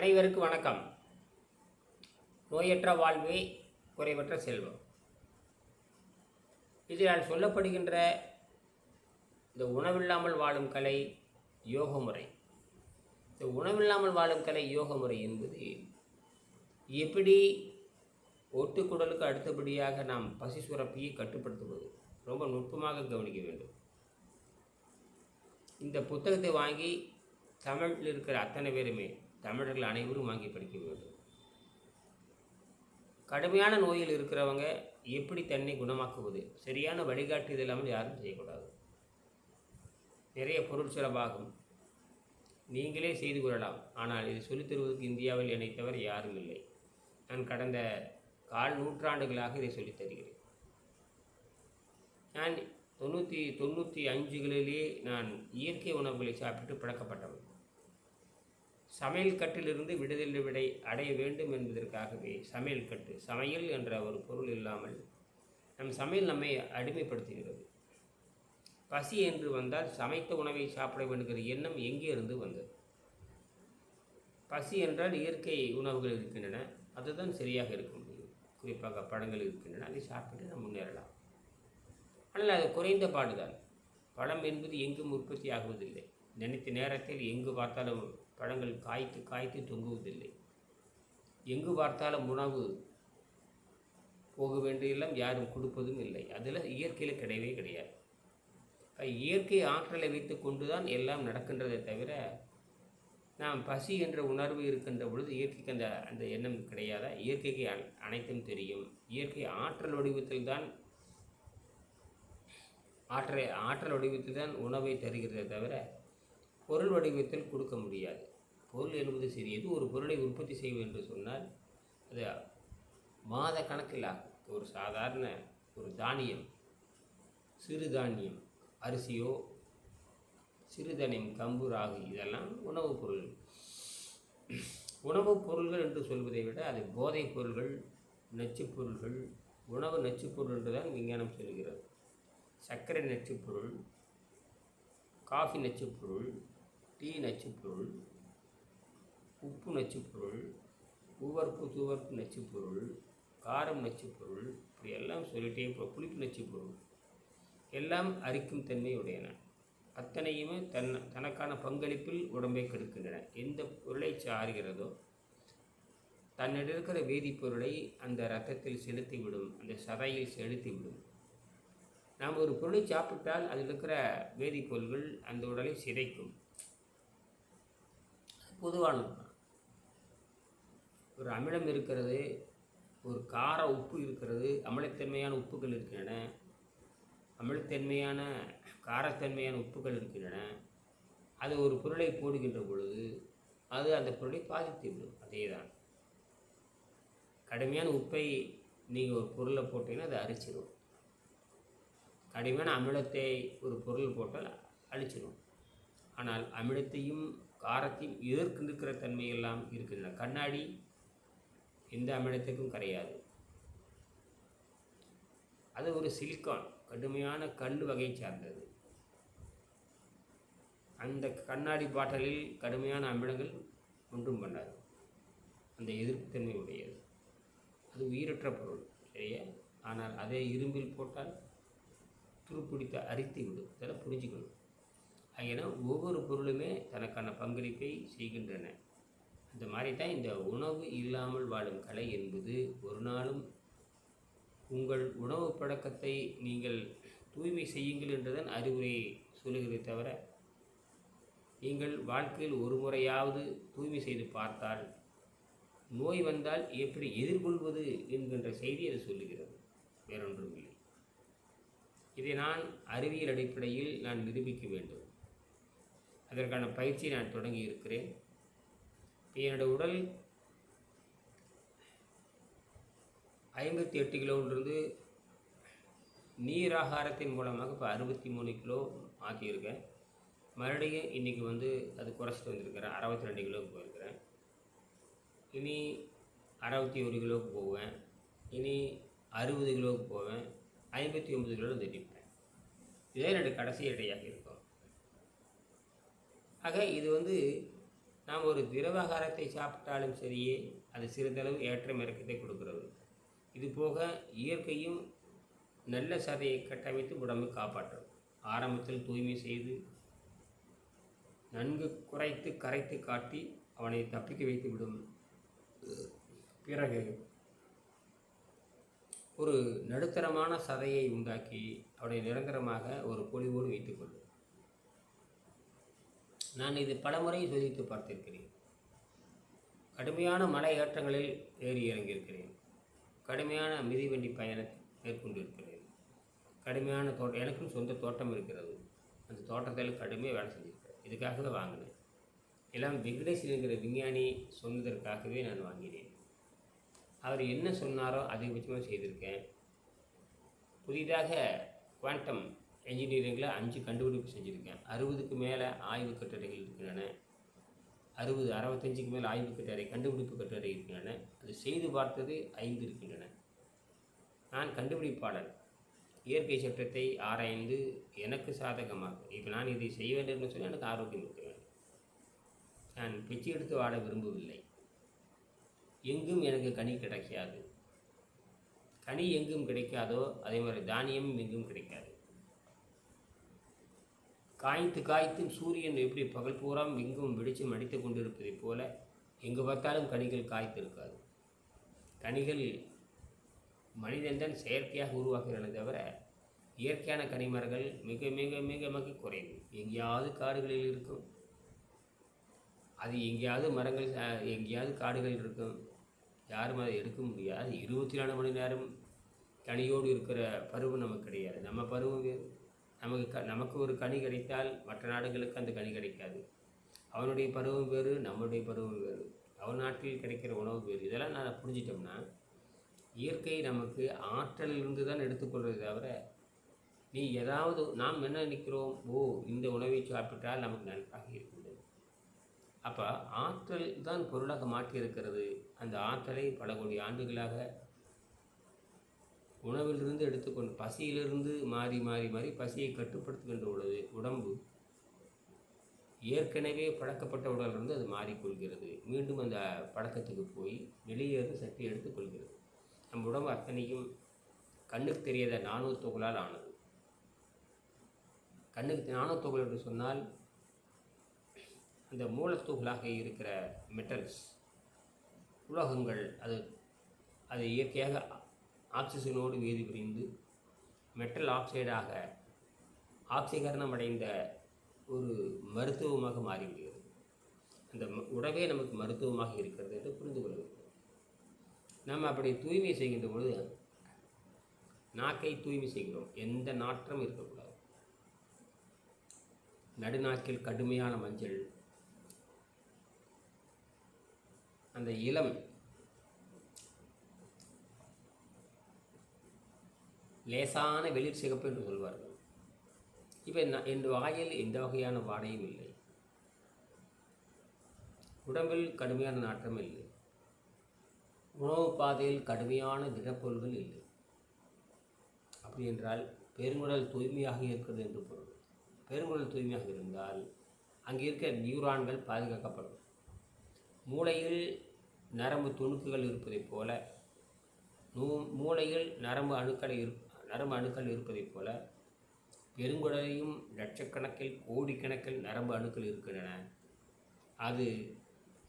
அனைவருக்கும் வணக்கம். நோயற்ற வாழ்வே குறைவற்ற செல்வம். இதில் சொல்லப்படுகின்ற இந்த உணவில்லாமல் வாழும் கலை யோக முறை இந்த உணவில்லாமல் வாழும் கலை யோக முறை என்பது எப்படி ஒட்டுக்குடலுக்கு அடுத்தபடியாக நாம் பசி சுரப்பியை கட்டுப்படுத்துவது? ரொம்ப நுட்பமாக கவனிக்க வேண்டும். இந்த புத்தகத்தை வாங்கி தமிழில் இருக்கிற அத்தனை பேருமே தமிழர்கள் அனைவரும் வாங்கி படிக்க வேண்டும். கடுமையான நோயில் இருக்கிறவங்க எப்படி தன்னை குணமாக்குவது? சரியான வழிகாட்டுதல் இல்லாமல் யாரும் செய்யக்கூடாது. நிறைய பொருள் செலவாகும். நீங்களே செய்து கொள்ளலாம். ஆனால் இது சொல்லித் தருவதற்கு இந்தியாவில் என்னை தவிர யாரும் இல்லை. நான் கடந்த கால் நூற்றாண்டுகளாக இதை சொல்லித் தருகிறேன். நான் தொண்ணூற்றி தொண்ணூற்றி அஞ்சுகளிலே நான் இயற்கை உணவுகளை சாப்பிட்டு பழக்கப்பட்டவன். சமையல் கட்டிலிருந்து விடுதலை விடை அடைய வேண்டும் என்பதற்காகவே சமையல் கட்டு சமையல் என்ற ஒரு பொருள் இல்லாமல் நம் சமையல் நம்மை அடிமைப்படுத்துகிறது. பசி என்று வந்தால் சமைத்த உணவை சாப்பிட வேண்டுகிற எண்ணம் எங்கே இருந்து வந்தது? பசி என்றால் இயற்கை உணவுகள் இருக்கின்றன அதுதான் சரியாக இருக்க முடியும். குறிப்பாக பழங்கள் இருக்கின்றன அதை சாப்பிட்டு நாம் முன்னேறலாம். ஆனால் அது குறைந்த பாடுதான். பழம் என்பது எங்கும் உற்பத்தி ஆகுவதில்லை. நினைத்த நேரத்தில் எங்கு பார்த்தாலும் பழங்கள் காய்த்து காய்த்து தொங்குவதில்லை. எங்கு பார்த்தாலும் உணவு போக வேண்டியெல்லாம் யாரும் கொடுப்பதும் இல்லை. அதில் இயற்கையில் கிடையவே கிடையாது. இயற்கை ஆற்றலை வைத்து கொண்டு தான் எல்லாம் நடக்கின்றதை தவிர நாம் பசி என்ற உணர்வு இருக்கின்ற பொழுது இயற்கைக்கு அந்த அந்த எண்ணம் கிடையாதா? இயற்கைக்கு அனைத்தும் தெரியும். இயற்கை ஆற்றல் வடிவத்தில் தான் ஆற்றலை ஆற்றல் வடிவத்தில் தான் உணவை தருகிறதே தவிர பொருள் வடிவத்தில் கொடுக்க முடியாது. பொருள் என்பது சிறியது ஒரு பொருளை உற்பத்தி செய்வது என்று சொன்னால் அது மாத கணக்கில் ஆகும். ஒரு சாதாரண ஒரு தானியம் சிறு தானியம் அரிசியோ சிறுதானியம் கம்பு ராகு இதெல்லாம் உணவுப் பொருள். உணவுப் பொருள்கள் என்று சொல்வதை விட அது போதைப் பொருள்கள் நச்சுப் பொருள்கள் உணவு நச்சுப் பொருள் என்று தான் விஞ்ஞானம் சொல்கிறது. சர்க்கரை நச்சுப் பொருள் காஃபி நச்சுப் பொருள் டீ நச்சுப்பொருள் உப்பு நச்சுப்பொருள் உவர்ப்பு துவர்ப்பு நச்சுப்பொருள் காரம் நச்சுப்பொருள் இப்படி எல்லாம் சொல்லிட்டே போ புளிப்பு நச்சுப் பொருள் எல்லாம் அரிக்கும் தன்மை உடையன அத்தனையுமே தன் தனக்கான பங்களிப்பில் உடம்பை கெடுக்கின்றன. எந்த பொருளை சாருகிறதோ தன்னிடம் இருக்கிற வேதிப்பொருளை அந்த ரத்தத்தில் செலுத்திவிடும் அந்த சதையில் செலுத்திவிடும். நாம் ஒரு பொருளை சாப்பிட்டால் அதில் இருக்கிற வேதிப்பொருள்கள் அந்த உடலை சிதைக்கும். பொதுவானது தான் ஒரு அமிலம் இருக்கிறது ஒரு கார உப்பு இருக்கிறது அமிலத்தன்மையான உப்புகள் இருக்கின்றன அமிலத்தன்மையான காரத்தன்மையான உப்புகள் இருக்கின்றன அது ஒரு பொருளை போடுகின்ற பொழுது அது அந்த பொருளை பாதித்து விடும். அதே தான் கடுமையான உப்பை நீங்கள் ஒரு பொருளை போட்டீங்கன்னா அது அரிச்சிடும் கடுமையான அமிலத்தை ஒரு பொருள் போட்டால் அழிச்சிடும் ஆனால் அமிலத்தையும் காரத்தையும் எதிர்க்கின்ற தன்மையெல்லாம் இருக்கின்றன. கண்ணாடி எந்த அமிலத்துக்கும் கரையாது அது ஒரு சிலிக்கான் கடுமையான கல் வகையை சார்ந்தது. அந்த கண்ணாடி பாட்டலில் கடுமையான அமிலங்கள் ஒன்றும் பண்ணாது. அந்த எதிர்ப்புத்தன்மை உடையது. அது உயிரற்ற பொருள் சரியா ஆனால் அதே இரும்பில் போட்டால் துருப்பிடித்த அரித்து விடும். இதெல்லாம் புரிஞ்சுக்கணும். என ஒவ்வொரு பொருளுமே தனக்கான பங்களிப்பை செய்கின்றன. அந்த மாதிரி தான் இந்த உணவு இல்லாமல் வாழும் கலை என்பது. ஒரு நாளும் உங்கள் உணவு பழக்கத்தை நீங்கள் தூய்மை செய்யுங்கள் என்றுதான் அறிவுரை சொல்லுகிறதே தவிர நீங்கள் வாழ்க்கையில் ஒரு முறையாவது தூய்மை செய்து பார்த்தால் நோய் வந்தால் எப்படி எதிர்கொள்வது என்கின்ற செய்தி அது சொல்லுகிறது. வேறொன்றும் இல்லை. இதை நான் அறிவியல் அடிப்படையில் நான் நிரூபிக்க வேண்டும். அதற்கான பயிற்சியை நான் தொடங்கி இருக்கிறேன். இப்போ உடல் ஐம்பத்தி எட்டு கிலோன்றது நீர் ஆகாரத்தின் மூலமாக இப்போ அறுபத்தி மூணு கிலோ மாற்றியிருக்கேன் மறுபடியும் இன்றைக்கி வந்து அது குறைச்சிட்டு வந்திருக்கிறேன். அறுபத்தி ரெண்டு கிலோவுக்கு போயிருக்கிறேன். இனி அறுபத்தி ஒரு கிலோவுக்கு போவேன். இனி அறுபது கிலோவுக்கு போவேன். ஐம்பத்தி ஒம்பது கிலோ திட்டிப்பேன். இதே ரெண்டு கடைசி எடையாக இருக்கும். ஆக இது வந்து நாம் ஒரு திரவகாரத்தை சாப்பிட்டாலும் சரியே அது சிறிதளவு ஏற்றம் இறக்கத்தை கொடுக்கிறது. இது போக இயற்கையும் நல்ல சதையை கட்டமைத்து உடம்பை காப்பாற்றும் ஆரம்பத்தில் தூய்மை செய்து நன்கு குறைத்து கரைத்து காட்டி அவனை தப்பிக்க வைத்து விடும் பிறகு ஒரு நடுத்தரமான சதையை உண்டாக்கி அவனை நிரந்தரமாக ஒரு பொலிவோடு வைத்துக்கொள்ளும் நான் இது பலமுறை சோதித்து பார்த்திருக்கிறேன். கடுமையான மலை ஏற்றங்களில் ஏறி இறங்கியிருக்கிறேன். கடுமையான மிதிவண்டி பயணத்தை மேற்கொண்டிருக்கிறேன். கடுமையான தோட்டம் எனக்கும் சொந்த தோட்டம் இருக்கிறது. அந்த தோட்டத்தில் கடுமையாக வேலை செஞ்சுருக்கிறேன். இதுக்காகவே வாங்கினேன். எல்லாம் விக்னேஸ்வரங்கிற விஞ்ஞானி சொன்னதற்காகவே நான் வாங்கினேன். அவர் என்ன சொன்னாரோ அதிகபட்சமாக செய்திருக்கேன். புதிதாக குவாண்டம் என்ஜினியரிங்கில் அஞ்சு கண்டுபிடிப்பு செஞ்சுருக்கேன். அறுபதுக்கு மேலே ஆய்வு கட்டுரைகள் இருக்கின்றன. அறுபது அறுபத்தஞ்சுக்கு மேலே ஆய்வு கட்டுரை கண்டுபிடிப்பு கட்டுரை இருக்கின்றன. அது செய்து பார்த்தது ஐந்து இருக்கின்றன. நான் கண்டுபிடிப்பாளர். இயற்கை சட்டத்தை ஆராய்ந்து எனக்கு சாதகமாக இப்போ நான் இதை செய்ய வேண்டும் சொல்லி எனக்கு ஆரோக்கியம் இருக்க வேண்டும். நான் பிச்சை எடுத்து வாட விரும்பவில்லை. எங்கும் எனக்கு கனி கிடைக்காது. கனி எங்கும் கிடைக்காதோ அதே மாதிரி தானியமும் எங்கும் கிடைக்காது. காய்த்து காய்த்தும் சூரியன் எப்படி பகல் பூராம் எங்கும் வெடிச்சு அடித்து கொண்டிருப்பதைப் போல எங்கு பார்த்தாலும் கனிகள் காய்த்து இருக்காது கனிகள் மனிதன்தான் செயற்கையாக உருவாக்குகிறன தவிர இயற்கையான கனிமரங்கள் மிக மிக மிக மிக குறைவு. எங்கேயாவது காடுகளில் இருக்கும். அது எங்கேயாவது மரங்கள் எங்கேயாவது காடுகள் இருக்கும். யாரும் அதை எடுக்க முடியாது. இருபத்தி நாலு மணி நேரம் கனியோடு இருக்கிற பருவம் நமக்கு கிடையாது. நம்ம பருவம் வேறு. நமக்கு க நமக்கு ஒரு கனி கிடைத்தால் மற்ற நாடுகளுக்கு அந்த கனி கிடைக்காது. அவனுடைய பருவம் வேறு நம்மளுடைய பருவம் வேறு. அவன் நாட்டில் கிடைக்கிற உணவு வேறு. இதெல்லாம் நான் புரிஞ்சிட்டோம்னா இயற்கை நமக்கு ஆற்றலிலிருந்து தான் எடுத்துக்கொள்வது தவிர நீ ஏதாவது நாம் என்ன நினைக்கிறோம்? ஓ இந்த உணவை சாப்பிட்டால் நமக்கு நன்றாக இருக்கின்றது. அப்போ ஆற்றல் தான் பொருளாக மாற்றி இருக்கிறது அந்த ஆற்றலை பல கோடி ஆண்டுகளாக உணவிலிருந்து எடுத்துக்கொண்டு பசியிலிருந்து மாறி மாறி மாறி பசியை கட்டுப்படுத்துகின்ற உள்ளது உடம்பு ஏற்கனவே பழக்கப்பட்ட உடலிருந்து அது மாறிக்கொள்கிறது. மீண்டும் அந்த பழக்கத்துக்கு போய் வெளியேறும் சக்தி எடுத்துக்கொள்கிறது. நம் உடம்பு அத்தனையும் கண்ணுக்கு தெரியாத நானூறு தொகுளால் ஆனது. கண்ணுக்கு நானூறு துகள் என்று சொன்னால் அந்த மூலத்துகளாக இருக்கிற மெட்டல்ஸ் உலோகங்கள் அது அது இயற்கையாக ஆக்சிஜனோடு வேதி புரிந்து மெட்டல் ஆக்சைடாக ஆக்சிகரணம் அடைந்த ஒரு மருத்துவமாக மாறிவிடுகிறது. அந்த உடவே நமக்கு மருத்துவமாக இருக்கிறது என்று புரிந்து கொள்ள வேண்டும் நம்ம அப்படி தூய்மை செய்கின்ற பொழுது நாக்கை தூய்மை செய்கிறோம். எந்த நாற்றம் இருக்கக்கூடாது. நடுநாக்கில் கடுமையான மஞ்சள் அந்த இளம் லேசான வெளிர் சிகப்பு என்று சொல்வார்கள். இப்போ என் வாயில் எந்த வகையான வாடையும் இல்லை. உடம்பில் கடுமையான நாற்றம் இல்லை. உணவு பாதையில் கடுமையான திடப்பொருள்கள் இல்லை. அப்படி என்றால் பெருங்குடல் தூய்மையாக இருக்கிறது என்று பொருள். பெருங்குடல் தூய்மையாக இருந்தால் அங்கே இருக்கிற நியூரான்கள் பாதுகாக்கப்படும். மூளையில் நரம்பு துணுக்குகள் இருப்பதைப் போல நூ மூளையில் நரம்பு அணுக்களை இரு நரம்பு அணுக்கள் இருப்பதைப் போல பெருங்குடலையும் லட்சக்கணக்கில் கோடிக்கணக்கில் நரம்பு அணுக்கள் இருக்கின்றன. அது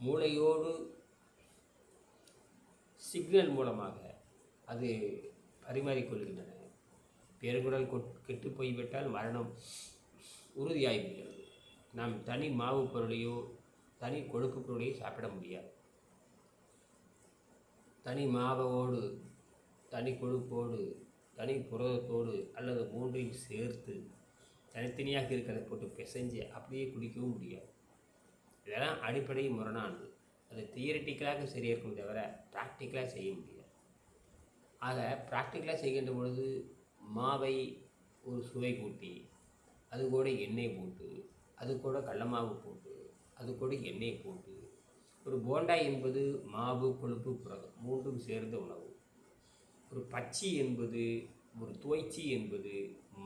மூளையோடு சிக்னல் மூலமாக அது பரிமாறிக்கொள்கின்றன. பெருங்குடல் கொட்- கெட்டுப் போய்விட்டால் மரணம் உறுதியாகிவிடுகிறது நாம் தனி மாவு பொருளையோ தனி கொழுப்பு பொருளையோ சாப்பிட முடியாது. தனி மாவோடு தனி கொழுப்போடு தனி புரதத்தோடு அல்லது மூன்றையும் சேர்த்து தனித்தனியாக இருக்கிறத போட்டு பிசைஞ்சு அப்படியே குடிக்கவும் முடியாது. இதெல்லாம் அடிப்படை முரணானது. அது தியரட்டிக்கலாக சரியாக இருக்கும் தவிர ப்ராக்டிக்கலாக செய்ய முடியாது. ஆக ப்ராக்டிக்கலாக செய்கின்ற பொழுது மாவை ஒரு சுவை கூட்டி அது கூட எண்ணெய் போட்டு அது கூட கடல மாவு போட்டு அது கூட எண்ணெய் போட்டு ஒரு போண்டா என்பது மாவு கொழுப்பு புரதம் மூன்றும் சேர்ந்த உணவு. ஒரு பச்சி என்பது ஒரு துவைச்சி என்பது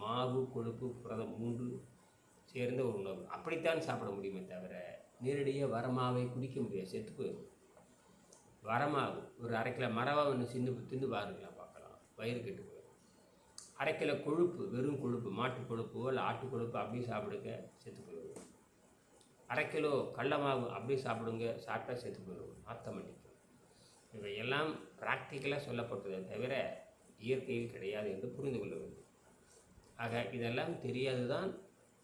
மாவு கொழுப்பு புரதம் மூன்று சேர்ந்த ஒரு உணவு. அப்படித்தான் சாப்பிட முடியுமே தவிர நேரடியாக வரமாவை குடிக்க முடியாது செத்து போயிடும். வரமாவு ஒரு அரை கிலோ மரவா ஒன்று சின்ன தின்னு பாருங்களா பார்க்கலாம். வயிறு கெட்டு போயிடும். அரை கிலோ கொழுப்பு வெறும் கொழுப்பு மாட்டு கொழுப்பு இல்லை ஆட்டு கொழுப்பு அப்படியே சாப்பிடுங்க செத்து போயிடும். அரை கிலோ கடல மாவு அப்படியே சாப்பிடுங்க சாப்பிட்டா செத்து போயிடும். ஆட்டோமேட்டிக் இவையெல்லாம் ப்ராக்டிக்கலாக சொல்லப்பட்டதே தவிர இயற்கையில் கிடையாது என்று புரிந்து கொள்ள வேண்டும். ஆக இதெல்லாம் தெரியாது தான்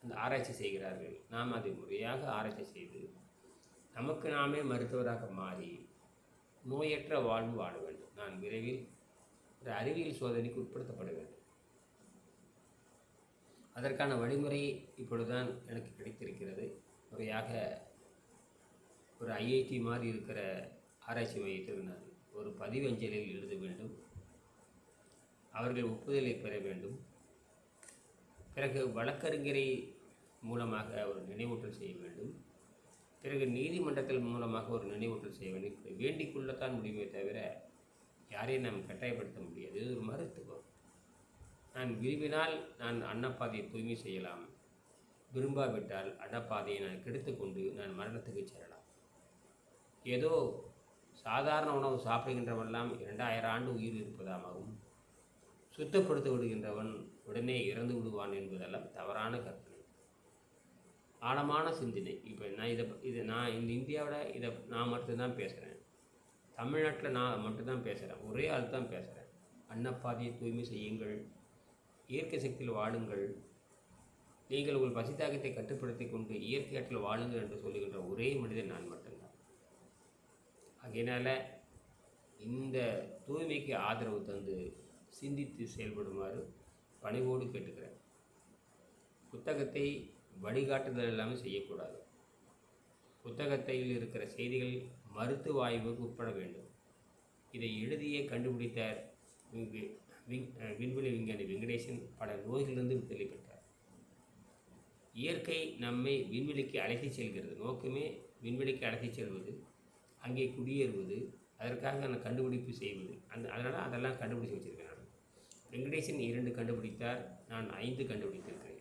அந்த ஆராய்ச்சி செய்கிறார்கள். நாம் அதை முறையாக ஆராய்ச்சி செய்து நமக்கு நாமே மருத்துவராக மாறி நோயற்ற வாழ்வு வாழ வேண்டும். நான் விரைவில் ஒரு அறிவியல் சோதனைக்கு உட்படுத்தப்பட வேண்டும். அதற்கான வழிமுறை இப்பொழுதுதான் எனக்கு கிடைத்திருக்கிறது. முறையாக ஒரு ஐஐடி மாதிரி இருக்கிற ஆராய்ச்சி மையத்தில் ஒரு பதிவஞ்சலில் எழுத வேண்டும். அவர்கள் ஒப்புதலை பெற வேண்டும். பிறகு வழக்கறிஞரை மூலமாக ஒரு நினைவூட்டல் செய்ய வேண்டும். பிறகு நீதிமன்றத்தில் மூலமாக ஒரு நினைவூட்டல் செய்ய வேண்டும். இப்படி வேண்டிக் கொள்ளத்தான் முடியுமே தவிர யாரையும் நாம் கட்டாயப்படுத்த முடியாது. இது ஒரு மருத்துவம். நான் விரும்பினால் நான் அன்னப்பாதையை தூய்மை செய்யலாம். விரும்பாவிட்டால் அன்னப்பாதையை நான் கெடுத்துக்கொண்டு நான் மரணத்துக்கு செல்லலாம். ஏதோ சாதாரண உணவு சாப்பிடுகின்றவெல்லாம் இரண்டாயிரம் ஆண்டு உயிர் இருப்பதாகவும் சுத்தப்படுத்த விடுகின்றவன் உடனே இறந்து விடுவான் என்பதெல்லாம் தவறான கற்பனை. ஆழமான சிந்தனை. இப்போ நான் இதை இதை நான் இந்த இந்தியாவோட இதை நான் மட்டும்தான் பேசுகிறேன் தமிழ்நாட்டில் நான் மட்டும்தான் பேசுகிறேன் ஒரே ஆள் தான் பேசுகிறேன் அன்னப்பாதையை தூய்மை செய்யுங்கள். இயற்கை சக்தியில் வாழுங்கள். நீங்கள் உங்கள் பசித்தாகத்தை கட்டுப்படுத்தி கொண்டு இயற்கை ஆற்றில் வாழுங்கள் என்று சொல்லுகின்ற ஒரே மனிதன் நான் மட்டும் ஆகையினால் இந்த தூய்மைக்கு ஆதரவு தந்து சிந்தித்து செயல்படுமாறு பணிவோடு கேட்டுக்கிறேன். புத்தகத்தை வழிகாட்டுதல் எல்லாமே செய்யக்கூடாது. புத்தகத்தில் இருக்கிற செய்திகள் மருத்துவ ஆய்வுக்கு உட்பட வேண்டும். இதை எழுதிய கண்டுபிடித்த விங்- விங்- விண்வெளி விஞ்ஞானி வெங்கடேசன். பல நோய்களிலிருந்து விடுதலை பெற்றார். இயற்கை நம்மை விண்வெளிக்கு அழைத்து செல்கிறது. நோக்கமே விண்வெளிக்கு அழைத்து செல்வது. அங்கே குடியேறுவது அதற்காக நான் கண்டுபிடிப்பு செய்வது. அந்த அதனால் அதெல்லாம் கண்டுபிடிச்சு வச்சுருக்கேன் நான். வெங்கடேசன் இரண்டு கண்டுபிடித்தார் நான் ஐந்து கண்டுபிடித்திருக்கிறேன்.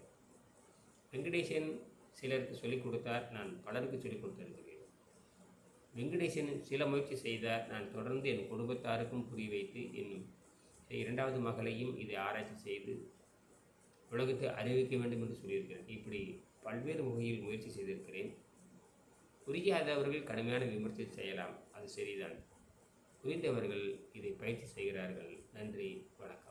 வெங்கடேசன் சிலருக்கு சொல்லிக் கொடுத்தார் நான் பலருக்கு சொல்லிக் கொடுத்திருக்கிறேன். வெங்கடேசன் சில முயற்சி செய்தார் நான் தொடர்ந்து என் குடும்பத்தாருக்கும் புரிய வைத்து என் இரண்டாவது மகளையும் இதை ஆராய்ச்சி செய்து உலகத்தை அறிவிக்க வேண்டும் என்று சொல்லியிருக்கிறேன். இப்படி பல்வேறு வகையில் முயற்சி செய்திருக்கிறேன். புரியாதவர்கள் கடுமையான விமர்சனம் செய்யலாம். அது சரிதான். புரிந்தவர்கள் இதை பயிற்சி செய்கிறார்கள். நன்றி. வணக்கம்.